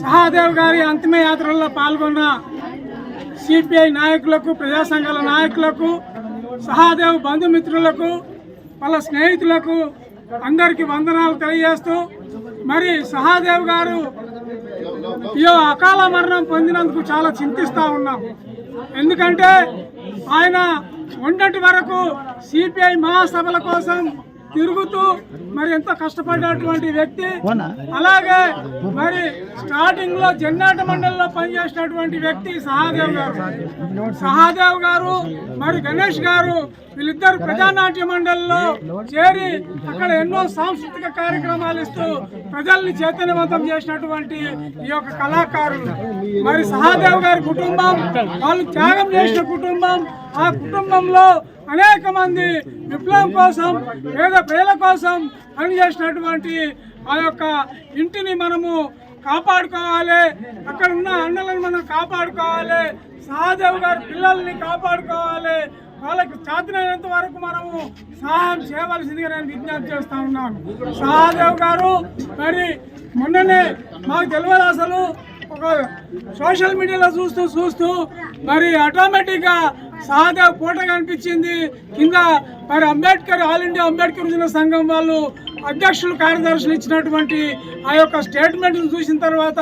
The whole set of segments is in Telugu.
సహాదేవ్ గారి అంతిమ యాత్రల్లో పాల్గొన్న సిపిఐ నాయకులకు ప్రజా సంఘాల నాయకులకు సహాదేవ్ బంధుమిత్రులకు వాళ్ళ స్నేహితులకు అందరికీ వందనాలు తెలియజేస్తూ మరి సహాదేవ్ గారు ఈ అకాల మరణం పొందినందుకు చాలా చింతిస్తూ ఉన్నాం. ఎందుకంటే ఆయన ఉండటి వరకు సిపిఐ మహాసభల కోసం తిరుగుతూ మరి ఎంత కష్టపడ్డటువంటి వ్యక్తి. అలాగే మరి స్టార్టింగ్లో జన్నాట మండలిలో పనిచేసినటువంటి వ్యక్తి సహాదేవ్ గారు. సహాదేవ్ గారు మరి గణేష్ గారు వీళ్ళిద్దరు ప్రజానాట్య మండలిలో చేరి అక్కడ ఎన్నో సాంస్కృతిక కార్యక్రమాలు ఇస్తూ ప్రజల్ని చైతన్యవంతం చేసినటువంటి ఈ యొక్క కళాకారులు. మరి సహాదేవ్ గారి కుటుంబం వాళ్ళు త్యాగం చేసిన కుటుంబం ఆ కుటుంబంలో అనేక మంది విప్లవం కోసం పేద ప్రజల కోసం పనిచేసినటువంటి ఆ యొక్క ఇంటిని మనము కాపాడుకోవాలి అక్కడ ఉన్న అన్నలను మనం కాపాడుకోవాలి సహాదేవ్ గారి పిల్లల్ని కాపాడుకోవాలి వాళ్ళకి చేతనైనంత వరకు మనము సహాయం చేయవలసిందిగా నేను విజ్ఞప్తి చేస్తా ఉన్నాను. సహాదేవ్ గారు మరి మొన్ననే మాకు తెలియదు అసలు ఒక సోషల్ మీడియాలో చూస్తూ చూస్తూ మరి ఆటోమేటిక్గా సహాదేవ్ ఫోటో కనిపించింది. కింద మరి అంబేద్కర్ ఆల్ ఇండియా అంబేద్కర్ సంఘం వాళ్ళు అధ్యక్షులు కార్యదర్శులు ఇచ్చినటువంటి ఆ యొక్క స్టేట్మెంట్ను చూసిన తర్వాత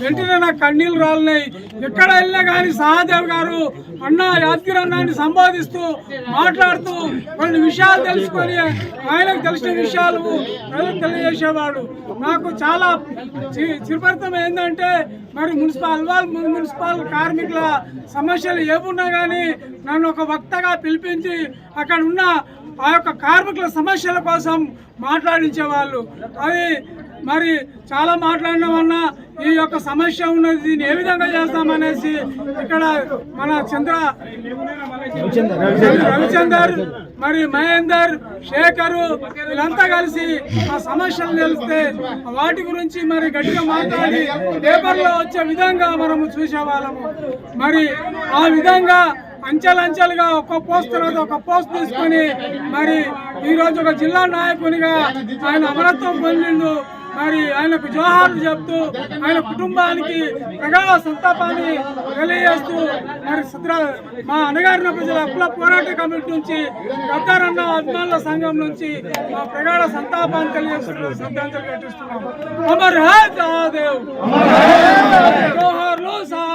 వెంటనే నాకు కన్నీళ్ళు రాలినాయి. ఎక్కడ వెళ్ళినా కానీ సహాదేవ్ గారు అన్న యాదగిరి అన్నాన్ని సంబోధిస్తూ మాట్లాడుతూ కొన్ని విషయాలు తెలుసుకొని ఆయనకు తెలిసిన విషయాలు ప్రజలకు తెలియజేసేవాడు. నాకు చాలా చి- చిరపరితం ఏంటంటే మరి మున్సిపల్ అల్వాల్ మున్సిపల్ కార్మికుల సమస్యలు ఏమున్నా కానీ నన్ను ఒక వక్తగా పిలిపించి అక్కడ ఉన్న ఆ యొక్క కార్మికుల సమస్యల కోసం మాట్లాడించేవాళ్ళు అది మరి చాలా మాట్లాడిన వల్ల ఈ యొక్క సమస్య ఉన్నది దీన్ని ఏ విధంగా చేస్తామనేసి ఇక్కడ మన చంద్ర రవిచందర్ మరి మహేందర్ శేఖర్ వీళ్ళంతా కలిసి ఆ సమస్యలు తెలిస్తే వాటి గురించి మరి గట్టిగా మాట్లాడి పేపర్లో వచ్చే విధంగా మనము చూసేవాళ్ళము. మరి ఆ విధంగా అంచెలంచెలుగా ఒక పోస్ట్ తర్వాత ఒక పోస్ట్ తీసుకొని మరి ఈరోజు ఒక జిల్లా నాయకునిగా ఆయన అమరత్వం పొందిండు. మరి ఆయనకు జోహార్లు చెప్తూ ఆయన కుటుంబానికి ప్రగాఢ సంతాపాన్ని తెలియజేస్తూ మరి సుద్ర మా అనగారిన ప్రజల అప్పుల పోరాట కమిటీ నుంచి గద్దారన్న అభిమానుల సంఘం నుంచి మా ప్రగాఢ సంతాపాన్ని తెలియజేస్తూ శ్రద్ధాంజలి ఘటిస్తున్నాము అమర్ హే జోహార్లు సహా